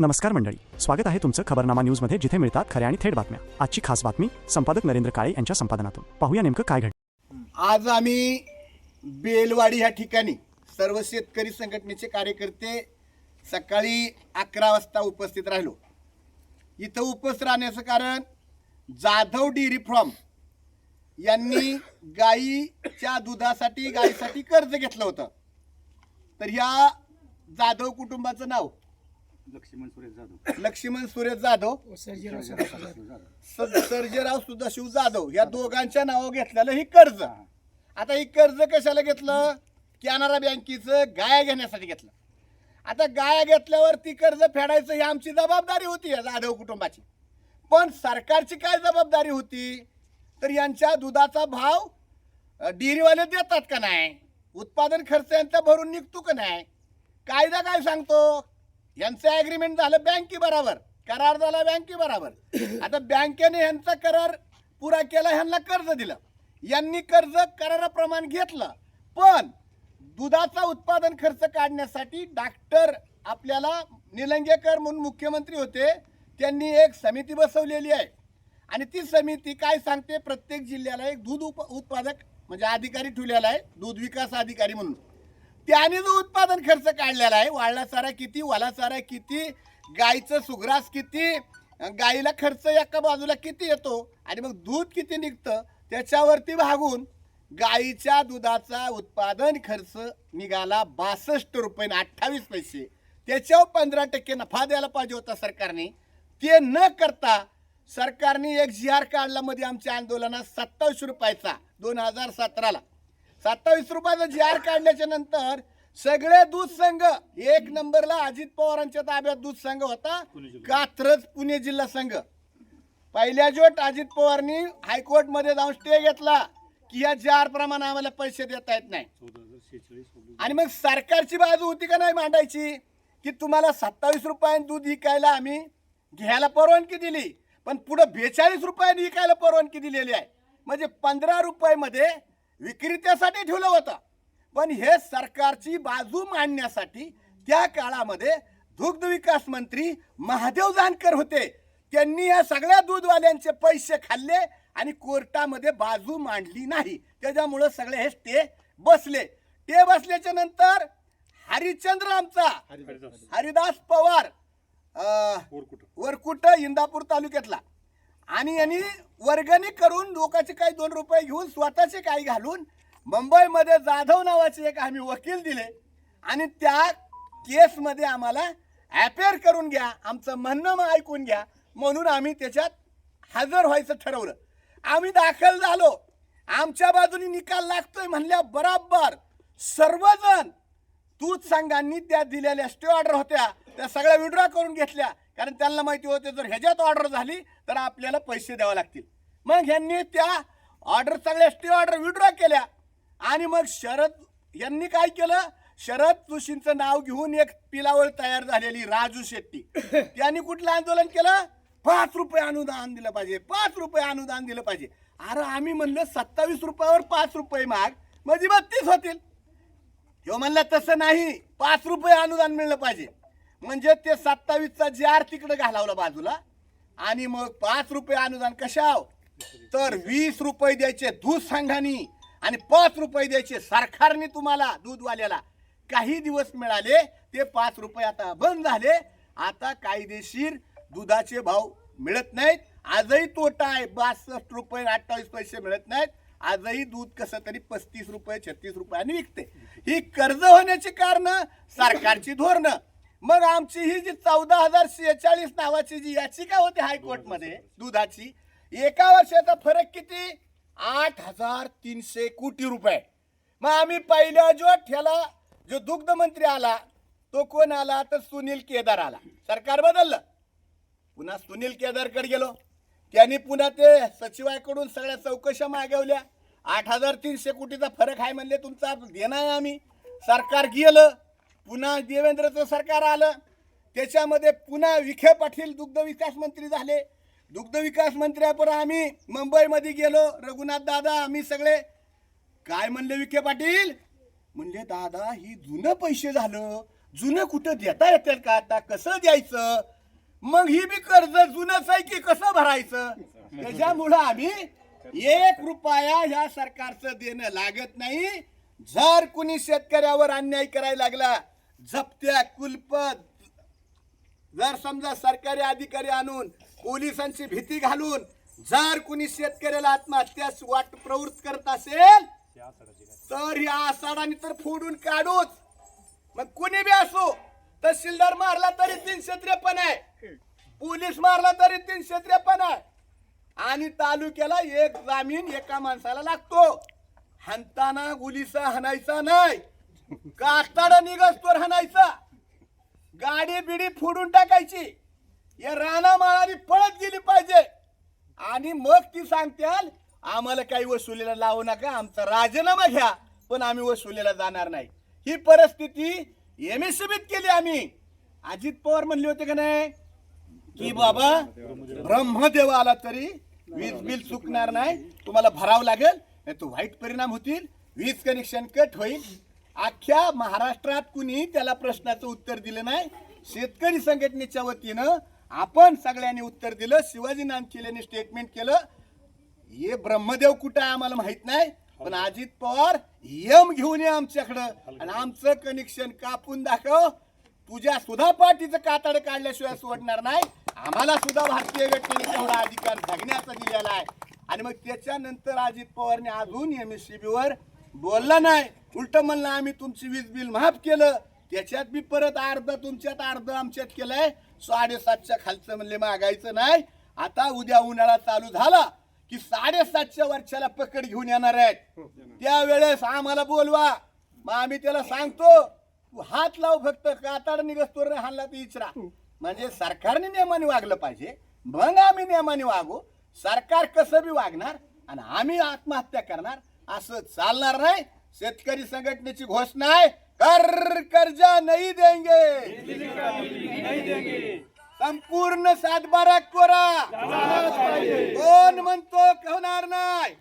नमस्कार मंडळी. स्वागत आहे तुमचं खबरनामा न्यूजमध्ये जिथे मिळतात खऱ्या आणि थेट बातम्या. आजची खास बातमी संपादक नरेंद्र काळे यांच्या संपादनातून. पाहूया नेमकं काय घडलं. आज आम्ही बेलवाडी ह्या ठिकाणी सर्व शेतकरी संघटनेचे कार्यकर्ते सकाळी अकरा वाजता उपस्थित राहिलो. इथं उपस्थित राहण्याचं कारण जाधव डेअरी फार्म यांनी गाईच्या दुधासाठी गाईसाठी कर्ज घेतलं होतं. तर ह्या जाधव कुटुंबाचं नाव लक्ष्मण सुरेश जाधव. लक्ष्मण सुरेश जाधव? स- सर्जेराव सुदाशिव जाधव. या दोघांच्या नावावर घेतलेलं ही कर्ज. आता ही कर्ज कशाला घेतलं? कॅनरा बँकेचं गाया घेण्यासाठी घेतलं. आता गाया घेतल्यावर ती कर्ज फेडायचं ही आमची जबाबदारी होती या जाधव कुटुंबाची. पण सरकारची काय जबाबदारी होती? तर यांच्या दुधाचा भाव अ, डेअरीवाले देतात का नाही? उत्पादन खर्च यांचा भरून निघतो का नाही? कायदा काय सांगतो? यांचं ॲग्रीमेंट झालं बँके बरोबर. करार झाला बँके बरोबर. आता बँकेने यांचा करार पुरा केला ह्यांना कर्ज दिलं. यांनी कर्ज कराराप्रमाणे घेतलं. पण दुधाचा उत्पादन खर्च काढण्यासाठी डॉक्टर आपल्याला निलंगेकर म्हणून मुख्यमंत्री होते. त्यांनी एक समिती बसवलेली आहे. आणि ती समिती काय सांगते? प्रत्येक जिल्ह्याला एक दूध उप उत्पादक म्हणजे अधिकारी ठेवलेला आहे. दूध विकास अधिकारी म्हणून. त्याने जो उत्पादन खर्च काढलेला आहे वाळला चारा किती वाला चारा किती गाईचं सुग्रास किती गाईला खर्च एका बाजूला किती येतो आणि मग दूध किती निघतं त्याच्यावरती भागून गाईच्या दुधाचा उत्पादन खर्च निघाला बासष्ट रुपये अठ्ठावीस पैसे. त्याच्यावर पंधरा टक्के नफा द्यायला पाहिजे होता सरकारने. ते न करता सरकारने एक जी आर काढला मध्ये आमच्या आंदोलनात सत्तावीस रुपयाचा दोन हजार सतराला सत्तावीस रुपयाचा जी आर काढल्याच्या नंतर सगळे दूध संघ एक नंबरला अजित पवारांच्या ताब्यात दूध संघ होता कात्रज पुणे जिल्हा संघ. पहिल्या जोट अजित पवारनी हायकोर्टमध्ये जाऊन स्टे घेतला की या जार प्रमाणे आम्हाला पैसे देता येत नाही. आणि मग सरकारची बाजू होती का नाही मांडायची? की तुम्हाला सत्तावीस रुपयाने दूध विकायला आम्ही घ्यायला परवानगी दिली पण पुढं बेचाळीस रुपयाने विकायला परवानगी दिलेली आहे. म्हणजे पंधरा रुपयामध्ये विक्रेत्यासाठी ठेवलं होतं. पण हे सरकारची बाजू मांडण्यासाठी त्या काळामध्ये दुग्ध विकास मंत्री महादेव जानकर होते. त्यांनी या सगळ्या दूधवाल्यांचे पैसे खाल्ले आणि कोर्टामध्ये बाजू मांडली नाही. त्याच्यामुळं सगळे हे स्टे बसले. ते बसल्याच्या नंतर हरिश्चंद्र आमचा हरिदास. पवार वरकुट इंदापूर तालुक्यातला. आणि यांनी वर्गणी करून लोकांचे काही दोन रुपये घेऊन स्वतःचे काही घालून मुंबईमध्ये जाधव नावाचे एक आम्ही वकील दिले. आणि त्या केसमध्ये आम्हाला अपेअर करून घ्या आमचं म्हणणं मग ऐकून घ्या म्हणून आम्ही त्याच्यात हजर व्हायचं ठरवलं. आम्ही दाखल झालो. आमच्या बाजूने निकाल लागतोय म्हणल्या बराबर. सर्वजण दूध सांगांनी त्या दिलेल्या स्टे ऑर्डर होत्या. त्या सगळ्या विड्रॉ करून घेतल्या. कारण त्यांना माहिती होते जर ह्याच्यात ऑर्डर झाली तर आपल्याला पैसे द्यावे लागतील. मग ह्यांनी त्या ऑर्डर सगळ्या स्टे ऑर्डर विड्रॉ केल्या. आणि मग शरद यांनी काय केलं? शरद जोशींचं नाव घेऊन एक पिलावळ तयार झालेली राजू शेट्टी. त्यांनी कुठलं आंदोलन केलं? पाच रुपये अनुदान दिलं पाहिजे. पाच रुपये अनुदान दिलं पाहिजे. अरे आम्ही म्हणलं सत्तावीस रुपयावर पाच रुपये माग म्हणजे बत्तीस होतील. ह्यो म्हणलं तसं नाही. पाच रुपये अनुदान मिळलं पाहिजे. म्हणजे ते सत्तावीसचा जार तिकडे घालावला बाजूला. आणि मग पाच रुपये अनुदान कशाव तर वीस रुपये द्यायचे दूध संघानी आणि पाच रुपये द्यायचे सरकारने तुम्हाला दूधवाल्याला. काही दिवस मिळाले ते पाच रुपये आता बंद झाले. आता कायदेशीर दुधाचे भाव मिळत नाहीत. आजही तोटा आहे बासष्ट रुपये अठ्ठावीस पैसे मिळत नाहीत. आजही दूध कसं तरी पस्तीस रुपये छत्तीस रुपयाने विकते. ही कर्ज होण्याची कारण सरकारची धोरणं. मग आमची ही जी चौदा हजार शेहेचाळीस नावाची जी याचिका होती हायकोर्टमध्ये दुधाची एका वर्षाचा फरक किती? आठ हजार तीनशे कोटी रुपये. मग आम्ही पहिल्या जो ठेला जो दुग्ध मंत्री आला तो कोण आला? तर सुनील केदार आला. सरकार बदललं. पुन्हा सुनील केदारकडे गेलो. त्यांनी पुन्हा ते सचिवाकडून सगळ्या चौकशा मागवल्या. आठ हजार तीनशे कोटीचा फरक आहे म्हणले तुमचा देणं आहे आम्ही. सरकार गेलं. पुन्हा देवेंद्रचं सरकार आलं. त्याच्यामध्ये पुन्हा विखे पाटील दुग्धविकास मंत्री झाले. दुग्धविकास मंत्र्यापर आम्ही मुंबईमध्ये गेलो. रघुनाथ दादा आम्ही सगळे. काय म्हणले विखे पाटील? म्हणले दादा ही जुनं पैसे झालं. जुनं कुठं देता येतात का? आता कसं द्यायचं? मग ही बी कर्ज जुनंच आहे की कसं भरायचं? त्याच्यामुळं आम्ही एक रुपया ह्या सरकारचं देणं लागत नाही. जर कुणी शेतकऱ्यावर अन्याय करायला लागला जप्त्या कुलपत. जर समजा सरकारी अधिकारी आणून पोलिसांची भीती घालून जर कुणी शेतकऱ्याला आत्महत्यास वाट प्रवृत्त करत असेल तर या आषाढाने तर फोडून काढूच. मग कुणी बी असो तहसीलदार मारला तरी तीनशे त्रेपन्न आहे. पोलीस मारला तरी तीनशे त्रेपन्न आहे. आणि तालुक्याला एक जामीन एका माणसाला लागतो. हंताना गुलीसा हाणायचा नाही. कास्ताडा निघस तो राहणायचा गाडी बिडी फोडून टाकायची. या राणा माळाने पळत गेली पाहिजे. आणि मग ती सांगत्याल आम्हाला काही वसुलीला लावू नका आमचा राजीनामा घ्या पण आम्ही वसुलीला जाणार नाही. ही परिस्थिती एमएससीबीत केली आम्ही. अजित पवार म्हणले होते का नाही की बाबा ब्रह्मदेव आला तरी वीज बिल चुकणार नाही तुम्हाला भरावं लागेल नाही तो वाईट परिणाम होतील वीज कनेक्शन कट होईल अख्ख्या महाराष्ट्रात कुणी त्याला प्रश्नाचं उत्तर दिलं नाही. शेतकरी संघटनेच्या वतीनं आपण सगळ्यांनी उत्तर दिलं. शिवाजी नामखेलेने स्टेटमेंट केलं. हे ब्रह्मदेव कुठं आहे आम्हाला माहीत नाही. पण अजित पवार यम घेऊन ये आमच्याकडं. आणि आमचं कनेक्शन कापून दाखव. तुझ्या सुद्धा पाठीचं कातड काढल्याशिवाय सोडणार नाही. आम्हाला सुद्धा भारतीय व्यक्तीने तेवढा अधिकार जगण्याचा दिलेला आहे. आणि मग त्याच्यानंतर अजित पवारने अजून एम एस सी बीवर बोलला नाही. उलट म्हणलं आम्ही तुमची वीज बिल माफ केलं. त्याच्यात बी परत अर्ध तुमच्यात अर्ध आमच्यात केलंय. साडेसातच्या खालचं म्हणले मागायचं नाही. आता उद्या उन्हाळा चालू झाला की साडेसातच्या वर्षाला पकड घेऊन येणार आहेत. त्यावेळेस आम्हाला बोलवा. मग आम्ही त्याला सांगतो तू हात लाव फक्त काताड निघस्तोर हानला तर इचरा. म्हणजे सरकारने नियमाने वागलं पाहिजे. मग आम्ही नियमाने वागू. सरकार कसं बी वागणार आणि आम्ही आत्महत्या करणार. असं चालणार नाही. शेतकरी संघटनेची घोषणा आहे. कर कर्जा नाही देंगे. संपूर्ण सातबारा कोरा. कोण म्हणतो होणार नाही.